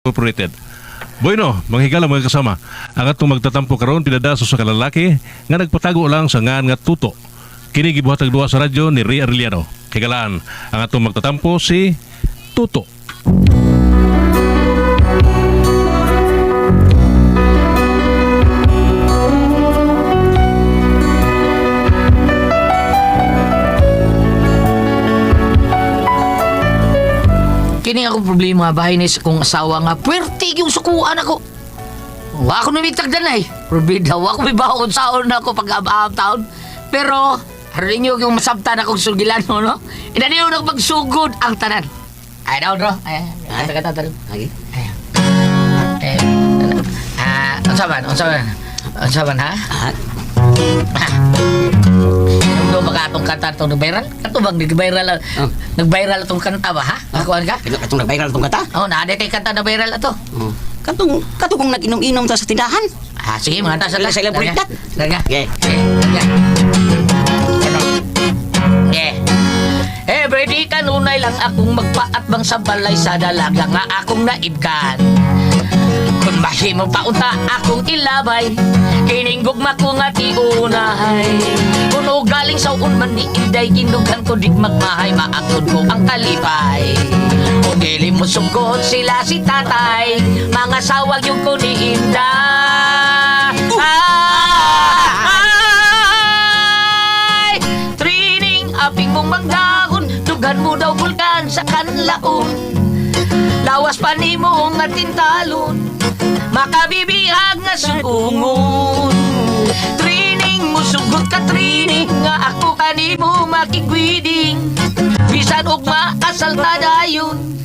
Incorporated. Bueno, manghigala mga kasama. Ang atong magtatampo karon pinadaso sa kalalaki nga nagpatago lang sa ngan nga tuto. Kini gibuhatag duwa sa radyo ni Ria Arellano. Higalaan ang atong magtatampo si Tuto. Kini ako problema bahay ni kong asawa nga puwerte yung sukuan ako. Wa ako namitag danay. Probida, wa ko may baon saon na ako pag abaam taon. Pero, harin nyo yung masabtan akong sugilan mo, no? Inaniyo na magsugod ang tanan. Ay, daw, bro. Ay, ay, ay, ay, Lagi. Eh, ah, unsa man, unsa man? Unsa man, ha? Ah, Do baka atong kanta itong nag-viral? Ato bang nag-viral? Oh. Nag-viral itong kanta ba, ha? Nakuhan ka? Ito katong nag-viral tong kata. Oo, oh, naadit kay kanta na viral ato. Oh. Katong katong kung nag-inom-inom sa tindahan. Ah, sige, mga tasa Sila- sila break that. Talaga? Okay. Yeah. Kanunay lang akong magpaatbang sa balay sa dalaga nga akong naibkan. Kung mahimo pa unta akong ilabay, kining gugma ko nga tiunahay. Kuno galing sa unman ni Inday, inugan ko di magmahay, maakod ko ang kalipay. Kung dili mo sugod sila si tatay, mga sawag yung ko ni Inday. Ay! Trining, aping mong manggahon, dugan mo daw bulkan sa kanlaon. Lawas pa ni mo nga tintalon, makabibihag nga sugungon. Trining mo sugot ka trining, nga ako kanimo makigwiding. Bisan og maasal ta dayon,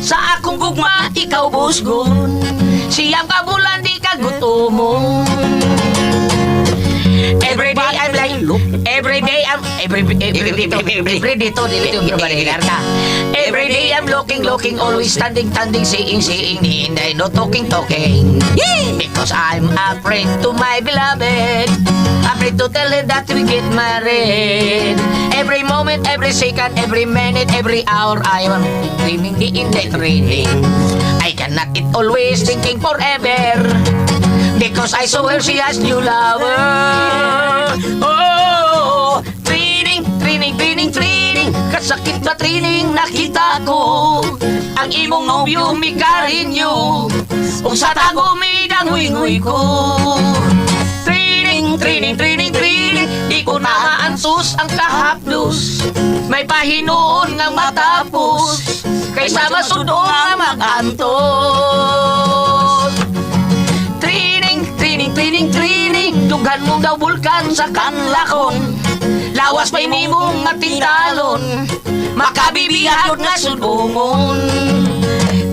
sa akong gugma ikaw busgon. Siyang kabulan di ka gutomon. Every day I'm like, every day I'm, every, every, day to, dili to, binabalingar ka. Every day I'm looking, looking, always standing, standing, seeing, seeing, ni Inday, no talking, talking. Because I'm afraid to my beloved. Afraid to tell her that we get married. Every moment, every second, every minute, every hour, I am dreaming the Inday training. I cannot it always thinking forever. Because I saw her, she has new lover. Oh, training, training, training, training. Kasakit ba training nakita ko? Ang imong nobyo mikarin nyo. Kung sa tago may danguy ko. Training, training, training, training. Di ko na maansos ang kahaplos. May pahinoon nga matapos. Kaysa masudo nga magantos. Training Dugan mo daw bulkan sa kanlakon. Lawas pa'y ni mong matintalon. Makabibiyahod nga sulungon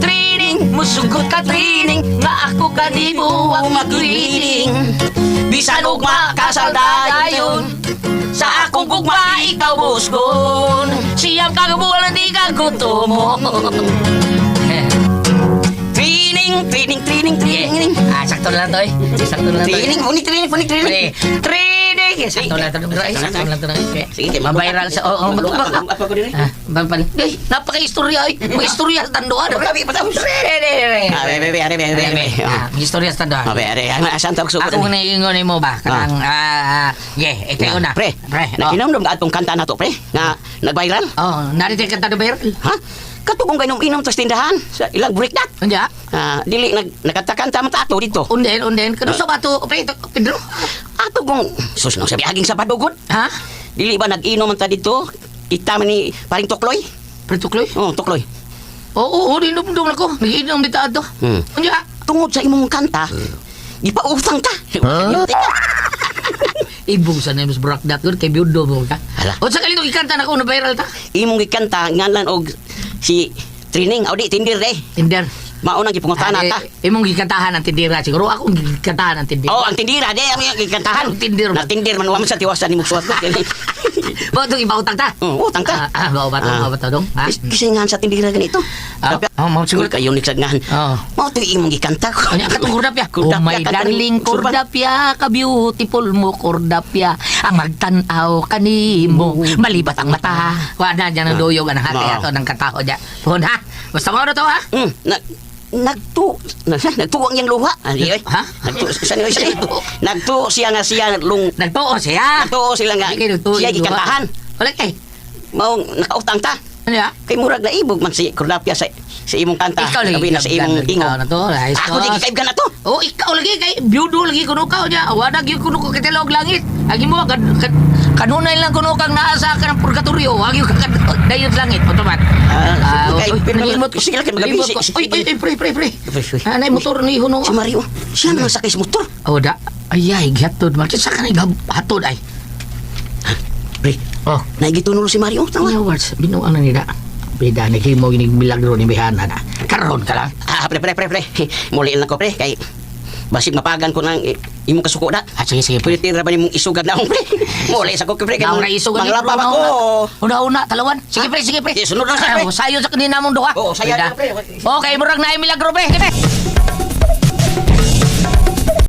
Training, musugot ka training Nga ako kanimo ang magwiling Bisan og makasaldayon Sa akong gugma ikaw busgon. Siyang kagabulan di ka gutomo Training, training, training, training. Ah, sakto lang to eh. Sakto lang to. eh. Training, unik training, unik training. Training. Training. Sakto lang to. Ay, Sakto lang to. eh. Sige, Mabiral sa... Oh, oh, Ano apa ko diri? Ah, babal. Ay, napaka-istorya ay. May istorya sa tandoan. Grabe patapos. Training. Ah, be be be be be be. Ah, may istorya sa tandoan. Ah, be are. Ang asan tawag sugod. Ako na ingon mo ba? Kanang, ah, yeah, ikaw na. Pre, Pre, oh. nakinom ka atong kanta na to, pre. Nga nag-viral. Oh, narito ka tanong ba? Ha? Katugong kay inom tas tindahan sa ilang break that. Anja? Ah, dili nag nakatakanta man tato dito. Unden, unden. Kano sa bato? Pre, Pedro? Ato kung sus no sabi aging sa padugod. Ha? Dili ba nag-inom ta dito? Kita man ni paring tukloy. Pre, tukloy? Oh, tukloy. Oo, oo, dinumdum ako. Nagiinom di taado. Hmm. Anja? Tungod sa imong kanta, di pa utang ta. Ibong sa names brak dat good kay biudo mo ka. Hala. O sa kalito ikanta na ko na viral ta. imong gikanta ngalan og si Trining audi tindir eh. Tinder. Maunang gipungutana ta. Eh, imong gikantahan ang tindira siguro ako gikantahan ang tindira. Oh, ang tindira de ang gikantahan. Ang tindir. Na tindir man wa man sa tiwasan ni suwat ko. Ba to ibaw tang ta. Oh, utang Ah, ta. ah, bawa ba to, Ah. bawa ba to dong? Ha? Kis- Kisingan sa tindira ganito. Ah, oh, mao siguro. kayo ni sagnahan. Oh. Mao to imong gikanta ko. Kanya katong. Kordapya, Oh my kanta ni darling Surban. kordapya, ka-beautiful mo kordapya. Ang magtanaw kanimo, malibat ang mata. Wala dyan ang Ah. duyog ang hati Ah. ato ng kataho dyan. Puhon ha? Basta mo na to ha? Mm, na nagtu na, nagtuo ang luha. Ali oy. Ha? Nagtu sa niyo siya. Nagtuo siya nga siya lung Nagtuo siya. nagtuo sila nga. Nagtuo Siya gikantahan. Wala kay. Mao nakautang ta. Ano ya? Kay murag na ibog man si Kordapia sa sa imong kanta. Ikaw lagi na sa imong ingon. na to. Ayos Ako di kaib na to. Oh, ikaw lagi kay byudo lagi kuno ka niya. Wala gyud kuno ko kitilog langit. Agi mo kad, kad, kanunay lang kuno kang naasa ka ng purgatorio. Agi ka kad, dayot langit otomat. Ah, kay- pero nalimot ko. sige lang, kay Nalimot magabi, ko. si- Uy, uy, uy, pre, pre, pre. Anay motor ni huno. Si Mario, siya nang sakay sa motor. Oh, da. Ay, ay, gatod. Bakit sa kanay hatod ay? Pre, Oh, naigitunulo si Mario. Tama. Iya, Wars, binuang na nila. Bida, nagkimo ginig milagro ni Bihana na. Karon ka lang. Ah, pre, pre, pre, pre. Muliin lang ko, pre. Kay, basig mapagan ko ng eh, imong kasuko na. Ah, sige, sige, pre. Pwede tira ba ni mong isugad na akong, pre? Muli sa ko, pre. Kay, Nauna isog Manglapa ba ko? Una-una, talawan. Sige, pre, sige, pre. Sige, sunod lang siya, pre. Ah, Sayo sa kanina mong duha. Oo, Bida. na, pre. Okay, murag na milagro, pre. Sige, pre.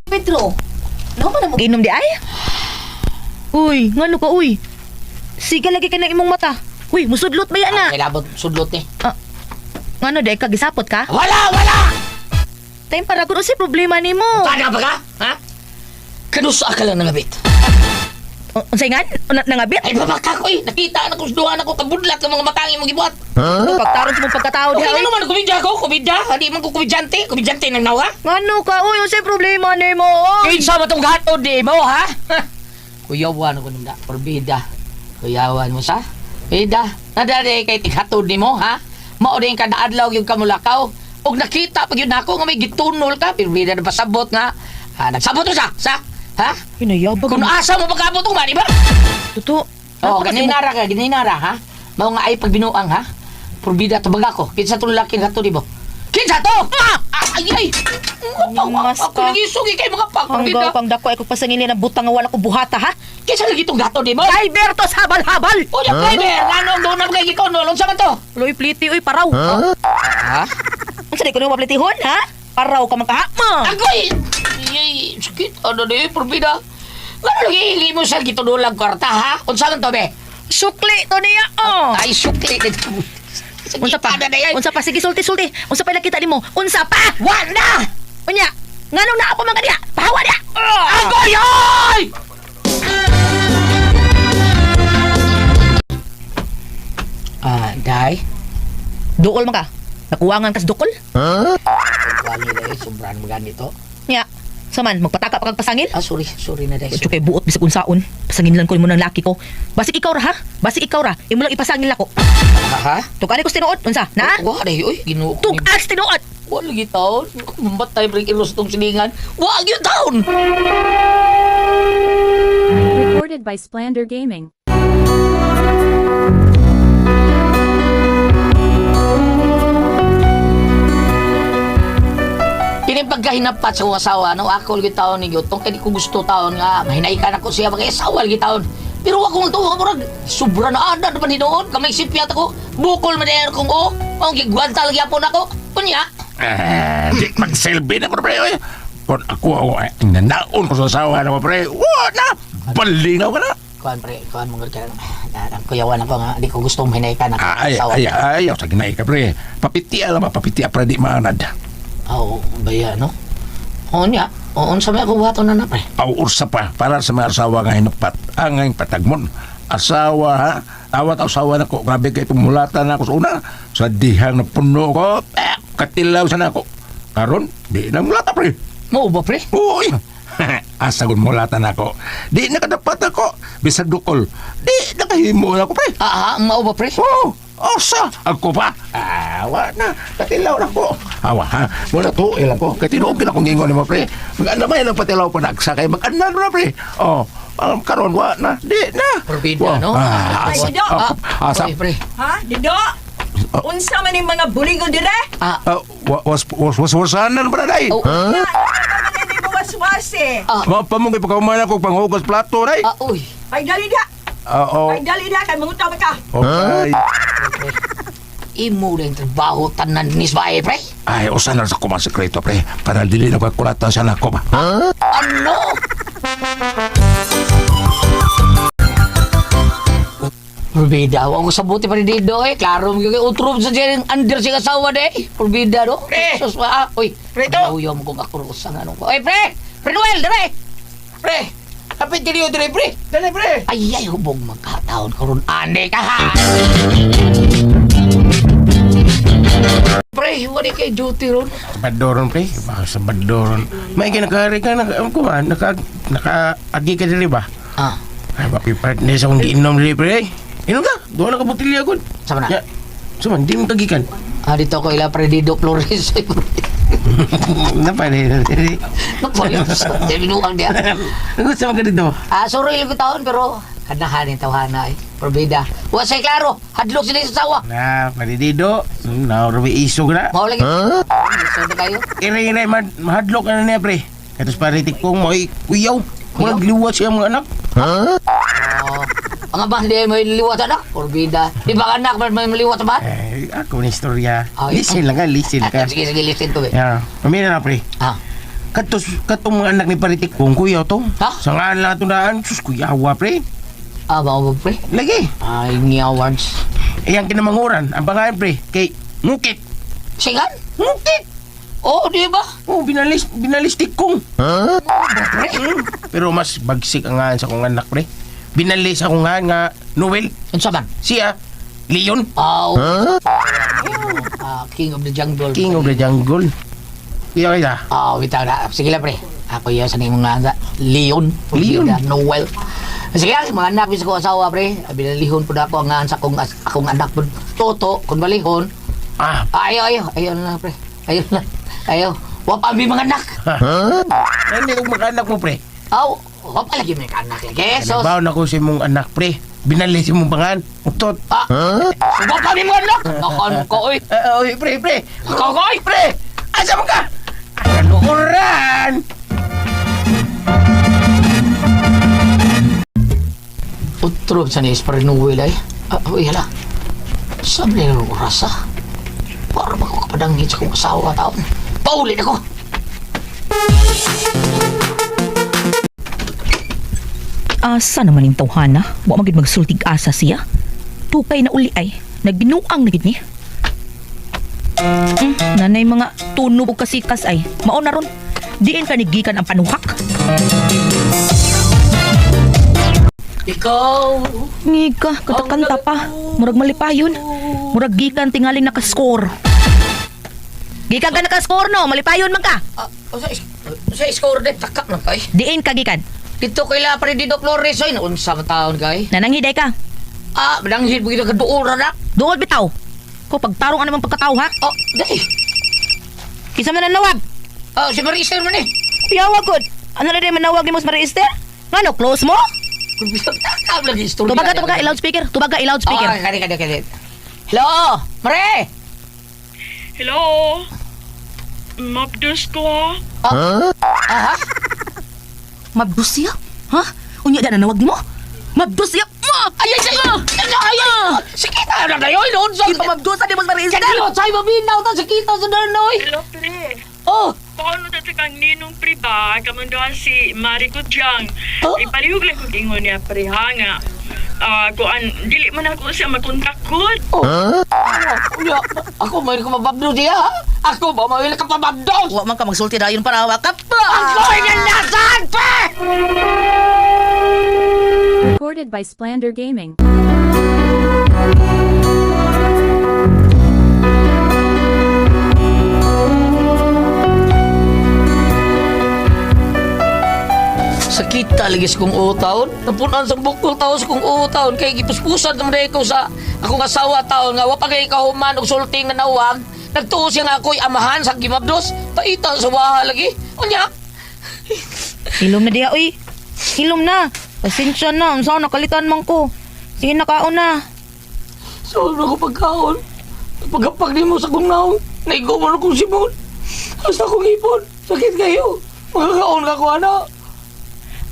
Pedro, ano man mo inom di ay? Uy, ngano ka uy? Siga lagi ka ng imong mata. Uy, musudlot ba yan na? Kailangan sudlot eh. Ngano di ka gisapot ka? Wala, wala! Time para kuno si problema nimo. Tanda ba ka? Ha? Kanusa ka lang nangabit. Unsay nga? Una nangabit? Ay, babaka ko eh. Nakita na ko sa duha na ko kabudlat ng mga matangin mong gibuhat. Pagtaron sa mong pagkatao Okay ay. na naman, kumidya ko, kumidya. Hindi man ko kumidyante. Kumidyante ng nawa. Ngano ka uy, unsay problema nimo? Uy, Kinsa mo itong gato di mo, ha? Ha? Kuyawan ko nanda, porbida. Kuyawan mo sa? Bida, nadari kay tighatod ni mo, ha? Mao din kada adlaw yung kamulakaw. Og nakita pag yun ako nga may gitunol ka, pero bida na pasabot nga. Ha, nagsabot mo sa? Sa? Ha? pinayabag Kung mo. asa mo pagkabot mo, di ba? Totoo. Oh, Ako kasi ganinara ka, ganinara, ha? Mao nga ay pagbinuang, ha? Porbida to baga ko. Kinsa to lalaki nga to, di ba? Kinsa to? Ah! Ay, ay! Mas Ako ka. nagisugi kay mga pag, Hanggaw kang dako ay kung pasangilin ang butang nga wala ko buhata ha? Kinsa lagi itong gato, di mo? Ay, Bertos, habal-habal! O, yung driver, nanong doon na kay Gikono, lon sa man to? Uy, pliti, uy, paraw. Ha? Unsa di ko nang maplitihon, ha? Paraw ka man kahapon. Agoy! Yay, sakit, ano na yun, porbida? Ano lagi hili mo sa gitunulang kwarta, ha? Unsa to, be? Sukli to niya, oh. Ay, sukli dito. Unsa pa? na yan. Unsa pa sige sulti-sulti. Unsa pa nakita nimo? Unsa pa? Wanda! Unya, nganong naa pa man kaniya? Pahawa niya. Agoy, ay! Ah, day? Dukol man ka. Nakuwangan kas dukol? Wala nila eh, sobrang mga ganito. Nya. Saman, magpataka pa kag pasangil? Ah, sorry, sorry na day. Ito kay buot bisag unsaon. Pasangin lang ko mo ng laki ko. Basik ikaw ra ha? Basik ikaw ra. Imo lang ipasangil ako. Ha? ha? Tukani ko tinuod unsa? Na? Wala day, ko Tug ni- as tinuod. Wala lagi taon. Mambatay bring ilos tong silingan. Wag yung taon! Recorded by Splander Gaming. Kini pagkahinapat sa asawa, no, ako lagi taon ni Gyotong, kaya ko gusto taon nga, mahinaikan ako siya, mga asawa lagi taon. Pero ako lang tuwa, murag, sobra na ada naman ni doon, kamay sipyat ako, bukol man din akong o, ang gigwanta lagi apon ako, kunya. Ah, di magselfie na ko pre. oy. Kung ako ako ay nanaon ko sa asawa na ko pre. Wa na. Balingaw ka na. Kuan pre, kuan mong ka ang kuyawan ako nga, di ko gusto mahinaikan ako Ay, asawa. ay, ay, ayaw sa ginay ka pre. Papiti alam papiti pre di maanad. Oo, baya, no? Oo niya, oo, sa may ako wato na na pre. Aw ursa pa para sa mga asawa nga hinupat. Ang ang patagmon. Asawa ha. Awat asawa na ko. Grabe kay tumulatan na ako sa una. Sa dihang na puno ko. Eh, katilaw sa na ako. Karon, di na mulata pre. Mo ba pre? Uy! Asagon mulatan ako. Di nakadapat ako. Bisag dukol. Di nakahimo na ako, pre. Ah, ah, mao ba pre? Oh, osa. Ako pa. Awa na. Katilaw na ko. Awa, ha? Muna to, ilang ko. Katinuog na kong ingon mo, pre. Mag-ano ba yung patilaw pa nagsa kay mag-ano na, pre. Oh, alam karon wa na. Di na. Forbida, no? Ah, Ay. Dido. ah, Asa. Pre, pre. Ha? Dido? Unsa man yung mga buligo dire? Ah, Ah, wa- was was was wasanan ba na day? oh, ano man yung mga waswas eh? ah, Ma pamungay pagkauman ako panghugas plato day. ah, uy. Ay, dali na. Ah, oh. Ay, dali na. Kay mangutaw ka. Okay. Imo rin trabaho tanan ni Sbae, pre. Ay, usan na sa kumang sekreto, pre. Para dili na pagkulatan sa nako ba? Ano? Porbida, ako sa buti pa rin dito eh. Klaro, mga utro sa dyan under siya asawa de. Porbida, no? Pre! Sus, ah, uy. Pre, to! Nauyo mo kung ako sa anong ko. Ay, pre! Pre Noel, dire! Pre! Kapit dili dire pre! Dali pre! Ay, ay, hubog magkataon ko ron. Ande ka ha! Pre, wala kay duty ron. Sabadoron pre, baka sabadoron. May kinakari ka, naka, ano ko ba, naka, naka-agi ka dili ba? Ah, Ay, baki partner sa kong giinom dili pre. Inom ka, doon na ka butilya ko. sama na. Ya, sama, di mo kagikan. Ah, dito ko ila pre Dido Flores. Napa ni? Napalip sa binuang dia. Sa mga dito? Ah, sorry lang taon pero kanahan yung tawhana eh. Porbida. Wa say klaro, hadlok sila sa sawa. Na, panidido. Na, rabi isog na. Mao lagi. Gusto na kayo? Ire-ire, mad- mahadlok na niya pre. Katos paritik kong mo, kuyaw. Mga liwat siya mga anak. Oh, ang bandi mo liwat na. Porbida. Di ba anak may liwat ba? Eh, ako na istorya. Ah, Listen lang ka, listen ka. Sige, sige, listen to eh. Ya, pamina na pre. Ah, Katos, katong mga anak ni paritik kong kuyaw to. Ha? Sa nga lang ito daan, sus kuyawa pre. ah, ba pre? Lagi. Ay, ni awards. Eh, ang kinamanguran, ang pangalan pre, kay Ngukit. Singan? Ngukit! Oh, di ba? Oh, binalis, binalistik kong. Pre? Pero mas bagsik ang nga sa kong anak pre. Binalis ako nga nga Noel. Unsa man? Siya, Leon. Ah, ah, King of the Jungle. King of the Jungle. Iya kaya. Ah, bitaw na. Sige lang, pre. Ako yun sa nimo nga. Leon. Leon. Noel. Sige lang, mga anak ko sa kong asawa, pre. Binalihon po na ako ang nga sa akong, akong anak po. Toto, kung balihon. Ah, Ayaw, ayaw. Ayaw na, pre. Ayaw na. Ayaw. Wapa mi mga anak. Ay, hindi kong mag-anak mo, pre. Aw, wapa lagi may anak lagi. So, Kanibaw na ko si mong anak, pre. Binalis mong pangan. Utot. ah, wapa mi mga anak. Nakan ko, oy. Ah, oy, pre, pre. Ako, oy. Pre! Asa mo ka? Oran? Utro sa ni Espar Noel ay. Ah, uy, hala. Sabi na ng oras ah. Para ba ko kapadangin sa kong asawa taon? Paulit ako! Asa naman yung tawhana? Wa magid magsultig asa siya. Tukay na uli ay. Nagbinuang na gid. Mm, nanay mga tunog o kasikas ay. Mao na ron. Diin ka nigikan ang panuhak. Ikaw! Ngika, katakanta pa. Murag malipayon. Murag gikan tingaling nakaskor. Gikan ka nakaskor no, malipayon man ka. Ah, sa, sa score din, takak na kay. Diin ka gikan. Dito kay La Predido Flores ay naunsa ka taon kay. Nananghiday ka. Ah, madanghid mo kita kaduura na. Dool bitaw. Ko pagtarong ano mang pagkataw ha. Oh, day. Kisa man nawag. Oh, si Maricel man eh. Piyawa gud. Ano na rin manawag ni Mos Marister? Ngano, close mo? Takab lagi istorya. Tubaga, tubaga, i-loudspeaker. Tubaga, i-loudspeaker. Oh, kani kani kani. Hello, Mare. Hello? Mabdus ko. Aha. Mabdus siya? Ha? Unya na nawag mo? Mabdus siya? Ma! Ay, ay, ay, ay, ay, ay, Sikita na na yun, noon sa... Kita mabdus ni Mos Marister. Kani, sa'yo mabinaw ta, sikita sa danoy. Hello, pre. Oh, Paano na kang ninong pre ba? Kamandoan si Mariko Jang. Oh? Ipalihog lang kong ingon niya pre ha nga. Ah, kuan dili man ako siya makontakot. oh. Unya, ako may ko mababdo diya, ha? Ako ba may ka pababdo? Wa man ka magsulti dayon para wakap pa. Ako ay nanasaan pa! Recorded by Splander Gaming. Sakita ligis kong utaon. Napunan sa bukol taon sa kong utaon. Kay gipuspusan naman ko sa akong asawa taon nga. Wapa kay kahuman og sulting na nawag. Nagtuo siya nga ako'y amahan sa gimabdos. Paita sa waha lagi. Unya, Hilom na diya, uy. Hilom na. Pasensya na. Unsa nakalitan man ko. Sige na kaon na. Sobra ko pagkaon. Pagkapag di mo sa kong naong, naigumar akong simon. Hasta akong ipon. Sakit kayo. Makakaon ka ko, ano?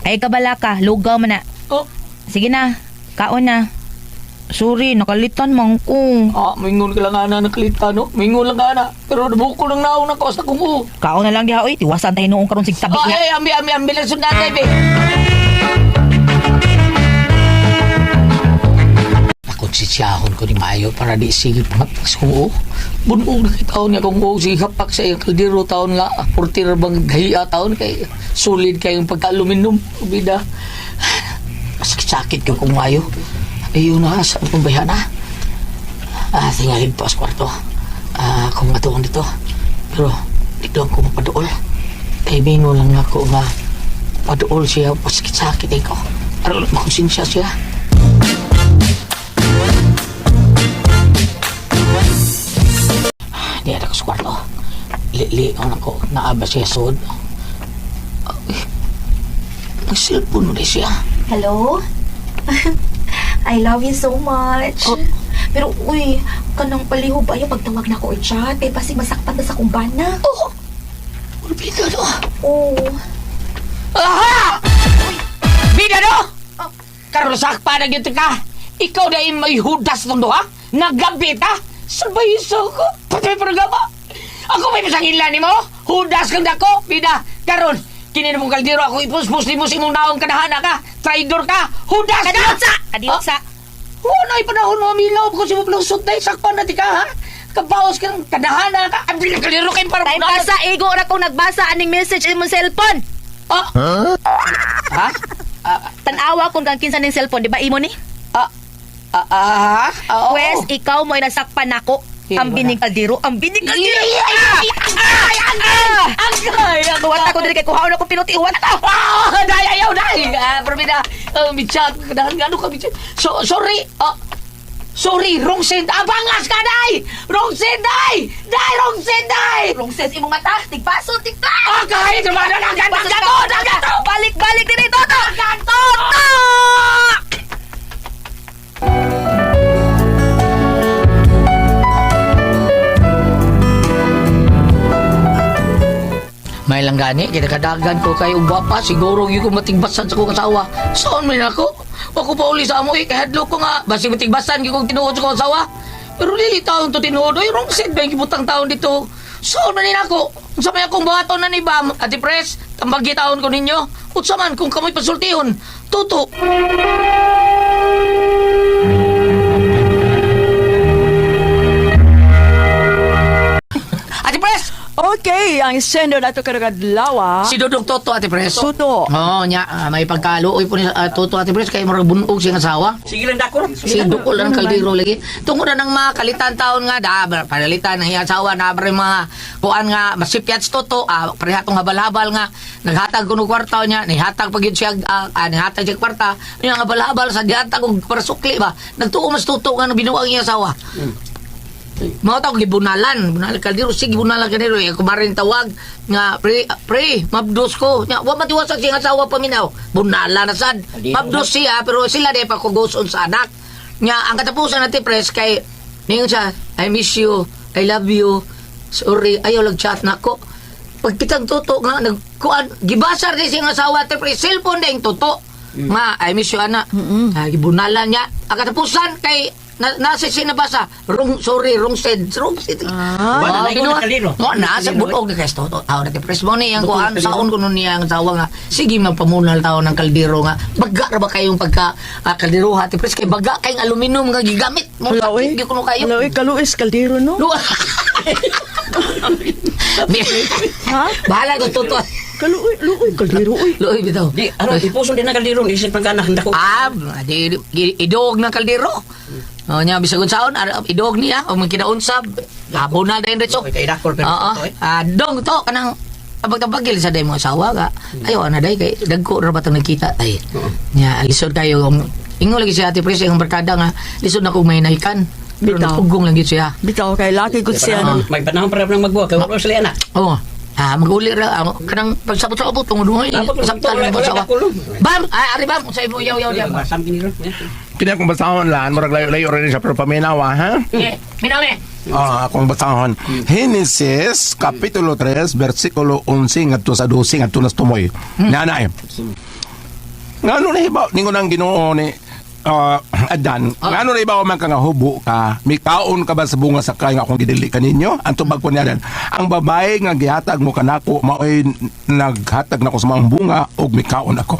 Ay kabala ka. Lugaw man na. Oh, Sige na. Kaon na. Sorry, nakalitan man ko. ah, mingon ka lang ana nakalita, no? Mingon lang ana. Pero nabuko ng naong na ko sa kong u. Kaon na lang diha, uy. Tiwasan tayo noong karon sig tabi Oh, niya. ay, ambi, ambi, ambi lang sundan tayo, be. Ako sisyahon ko ni Mayo para di sige pangapos ko. Bunog na kay taon niya kung ko sige kapak sa iyang kaldero taon nga. Portir bang gahiya taon kay solid kayong pagka-aluminum. Bida. Sakit-sakit ka kung Mayo. Ayun na, saan kong na? Ah, tingalin po sa kwarto. Ah, kung matuon dito. Pero, di ko mapaduol. Kay Mino lang ako nga paduol siya, pasakit-sakit eh ko. Pero makonsensya siya. Li-lion ako, naaba siya sod. Nag-cellphone na siya. Hello? I love you so much. Oh. Pero, uy, kanang paliho ba yung pagtawag na ko o chat? Eh, basi masakpan na sa kumbana. Oh! Ulbida no. Oh. Aha! Bida no! Karon sakpa na gyud ka. Ikaw na yung may hudas ng duha. Nagabit ha. Sabay iso ko. Patay programa. Ako may pasangila ni mo. Hudas kang dako. Bida. Karon. Kini na mong kaldero ako ipuspos ni mo sa imong naong kadahana ka. Traidor ka. Hudas ka. Kadiyot sa! Kadiyot sa! Oh, na panahon mo milaw ko si mo plusot na sakpan na ti ka ha. Kabawas ka ng kadahana ka. Ang bilang kaldero kayo para Time pasa, ego ra ko nagbasa aning message imong cellphone. Ah. Ha? Ah, Tanawa kung kang kinsa ning cellphone, di ba imo ni? ah, ah, ah, ah, oo. Wes, ikaw mo'y nasakpan nako. Ang binig kaldero, ang binig Ay, kaldero. ay, ay, ay, ay, ay, ay, ay, Tuwat ako dili kay kuhaon ako pinuti, wat ta. Ah, dai, ayaw, dai. Ah, Permida, uh, mitya, kadahan gano ka, mitya. So, sorry, ah, sorry, wrong send. Abangas ka, dai! Wrong send, dai! Dai, wrong send, dai! Wrong sense imong mata, tigpaso, tigpa. Ah, kahit naman na nagato, nagato, nagato! Balik, balik din ito, to. Nagato! May lang gani, kinakadagan ko kay uba pa, siguro yung matigbasan sa kong asawa. Saan man ako? Ako pa uli sa amo, eh, kahadlo ko nga, basi matigbasan kong tinuod sa kong asawa. Pero lili taon to tinuod, ay wrong set ba yung kibutang taon dito? Saan man ako? Sa may akong baton na ni Bam, Ate Pres, tambagi taon ko ninyo. Utsa man kung kamoy pasultihon, tuto. Ate Okay, ang sender na ito karagadlawa. Si Dudong Toto, Ate Pres. Tuto. Oo, nya, ah, may pagkaluoy po ni uh, Toto Ate Pres kay marag bunog siyang asawa. Sige lang dako. Si Dukol lang kaldero lagi. Tungod na ng mga kalitan taon nga, da, panalitan ng iyang asawa, na mga kuan nga, masipyat si Toto, ah, parehatong habal-habal nga, naghatag kuno kwarta niya, nihatag pag yun siya, ah, ah, nihatag siya kwarta, yung habal-habal sa dihatag og para sukli ba, nagtuo mas Toto nga, binuang iyang asawa. Mao tawag gibunalan, bunalan kaldero sige bunalan kaldero eh kumarin tawag nga pre pre mabdos ko. Nya wa matiwasak siyang asawa paminaw. Bunalan na sad. Mabdos siya pero sila di pa kugoson sa anak. Nya ang katapusan natin pres kay ningon siya I miss you, I love you. Sorry, ayaw lang chat nako. Pag kitang toto nga nagkuan gibasar di siyang asawa te pre cellphone ding toto. Nga I miss you ana. Ah, gibunalan niya. Ang katapusan kay na, nasa sinabasa wrong sorry wrong said wrong said Ah. Wala na na kalino. mo na sa bunog na kasto to tao na press mo ni ang kuan saon ko nun niya ang tawa nga sige magpamunal tao ng kaldero nga baga ra ba kayong pagka uh, kaldero hati press kay baga kayong aluminum nga gigamit mo Hello, eh. di ko no kayo Hello, eh, kaluis, kaldero, no? Lu- Ha? Bahala ko tuto. Kaluoy, luoy, kaldero, uy. Luoy bitaw. Di, ano, ipuso din na kaldero. Isip pagkana, handa ko. Ah, di, di, idog ng kaldero. Oh, nya bisagon saon ar- idog niya o man kinausab. Labo na din retso. Okay, kay dakor pero Oo. eh. Ah, dong to kanang tabag-tabagil sa day mo asawa ka. Ayo na day kay dagko ra ba tang nagkita tay. Nya lisod kayo kung ingo lagi si Ate Pres ang barkada nga lisod na kung may nahikan. Pero Bitaw. napugong lang gyud siya. Bitaw kay laki good siya? May panahon para nang magbuha. Kaya wala sila anak. Oo. Ah, maguli ra ang kanang pagsabot sa abot tungod mo. Ah, Sabtan mo Lord. Bam, ay ari bam sa imo yaw yaw. Something nilo. Kini akong basahon lan, murag layo-layo rin siya pero paminawa ha. Eh, miname. Ah, akong basahon. Genesis kapitulo 3 bersikulo 11 ngadto sa 12 ngadto nas tumoy. Nanay. Ngano na hibaw ningon ang Ginoo ni ah, Adan, ngano na ibaw man ka nga hubo ka, mikaon ka ba sa bunga sa kay nga akong gidili kaninyo? Ang tubag ko niya ang babae nga gihatag mo kanako maoy naghatag nako sa mga bunga ug mikaon ako.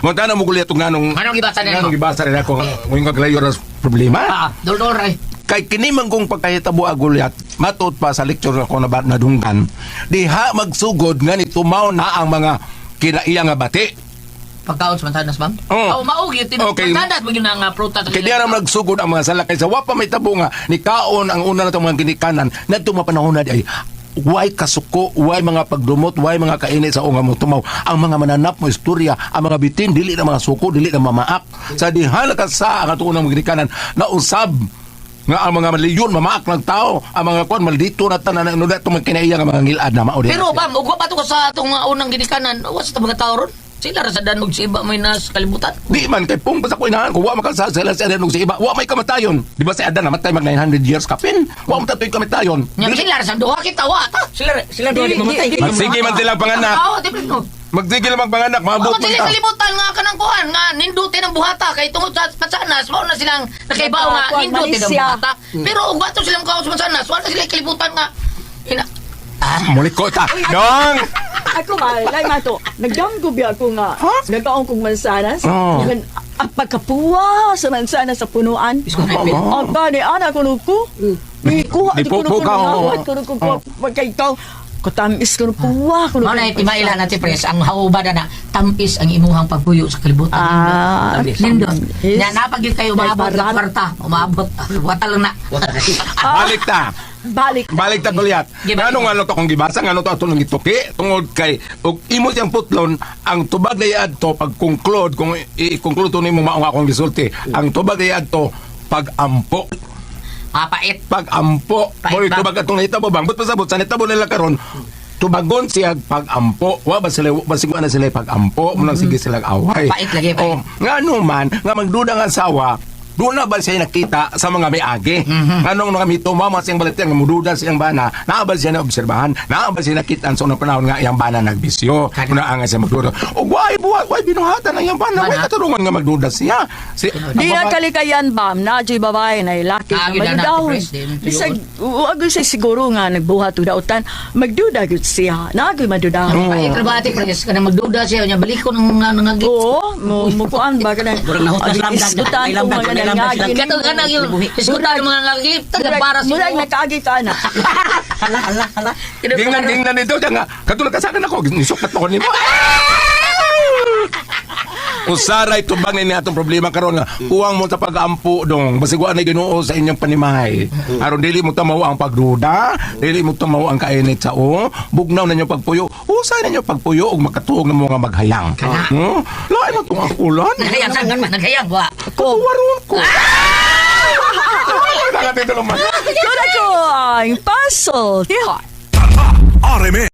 Mo tana mo gulit og nganong Anong gibasa nimo? Nganong gibasa rin ako, ngayong kaglayo ras problema. Ah, dol-dol ay. Kay kini man kong pagkahitabo agulyat, matud pa sa lecture ako na ba nadunggan, diha magsugod nga ni tumaw na ang mga kinaiya nga bati. Pagkaon sa mantanas, ma'am? Oo. Oh, maugi. Tin- Okay. Mantanas, maging na nga prutas. Kaya diya na nagsugod ang mga salakay sa wapa may tabo nga ni kaon ang una na itong mga ginikanan na itong mga panahon na di ay Way kasuko, way mga pagdumot, way mga kainit sa unga mo tumaw. Ang mga mananap mo istorya, ang mga bitin, dili na mga suko, dili na mamaak. Sa dihala ka sa ang atong unang ginikanan na usab nga ang mga maliyon, mamaak ng tao, ang mga kwan, maldito na tanan, na itong mga kinaiya nga mga ngilad na mao. Pero, ma'am, ugwa pa to sa itong uh, unang ginikanan. What's the mga tao ron? Sila ra sa danog si iba may nas kalibutan. Di man kay pung sa ko inahan ko wa makasa sila sa adan sa iba wa may kamatayon di ba sa adan namatay mag 900 years kapin wa mo tatoy kamatayon Nya sila ra sa duha kita wa ta. Sila sila duha di mamatay. Magsige man sila panganak Oo, di ba no? Magsigil lang magpanganak, maabot Ako man dili ta. kalibutan nga kanang kuan nga ninduti ng buhata kay tungod sa patsanas mao na silang nakaibaw nga Kuan, ninduti ng Malaysia. buhata. Pero ug bato silang kaos sa patsanas wala sila kalibutan nga Muliko ta. Dong! Ako ba, lay mato, nagdamgobi ako nga, nagkaon kong mansanas, Oh. Yan, ang pagkapuwa sa mansanas sa punuan. Ang gani, anak ko nuko. May kuha, Di di ko ka, oh. nangawat ko nuko, pagkay ikaw, katamis ko nuko, puwa ko nuko. mao na itimaila natin pres ang hauba na na tampis ang imuhang pagpuyo sa kalibutan. Ah, Nindot. Yes. Nya napagid kayo Barat. ng kwarta, umabot. Wata lang na. Balik ta. Balik. Balik ta gulyat. Gibalik. Ngano nga to kung gibasa ngano to ato nang gituki tungod kay ug imo siyang putlon ang tubag na adto pag conclude kung i-conclude to nimo mao nga akong gisulti. Ang tubag na adto pag-ampo. Mapait. Pag-ampo. Pait Boy, ba? tubag atong hitabo bang but pasabot sa nitabo nila karon tubagon siya pag-ampo. Wa ba sila ba siguro na sila pag-ampo, mo nang sige sila away. Pait lagi, pait. Oh, nga ano man, nga magduda nga asawa, doon na ba siya nakita sa mga may-agi? Anong nga mito, mama siyang balatian, nga mududa siyang bana, naabal siya na obserbahan, naabal siya nakita sa unang panahon nga iyang bana nagbisyo, kung naangan siya magduda. O why, why, why binuhatan na iyang bana? Why Bana? katulungan nga magduda siya? Si, Di na kalikayan ba, na di babae na ilaki Ah, na na na Bisag, wag siya siguro nga nagbuhat o dautan, magduda gud siya, nagay maduda. Pait ra ba ati pres kana magduda siya nya balik ko nang nang nang Oo, mo ba ka na. Nahutas lang dag- Isgutan may ko lamdag, lamdag sila. nangagin. Kato ka na yun. Isgutan ng mga ngagip. Taga para sa Murag nakaagi ka na. Hala, hala, hala. Dingnan, dingnan nito, nga, katulad ka sa akin ako, nisukat ako ni mo. Usaray tubang ni atong problema karon nga uwang mo sa pag-ampo dong basigwa na Ginoo sa inyong panimahay aron dili mo tamaw ang pagduda dili mo tamaw ang kainit sa o bugnaw na inyo pagpuyo usay na inyo pagpuyo ug makatuog ng mga maghayang hmm? lain mo tong akulan Naghayang sa man, naghayang wa. kuwaron ko Ay, dito naman. Kuna ko ang puzzle. Tihot. RMN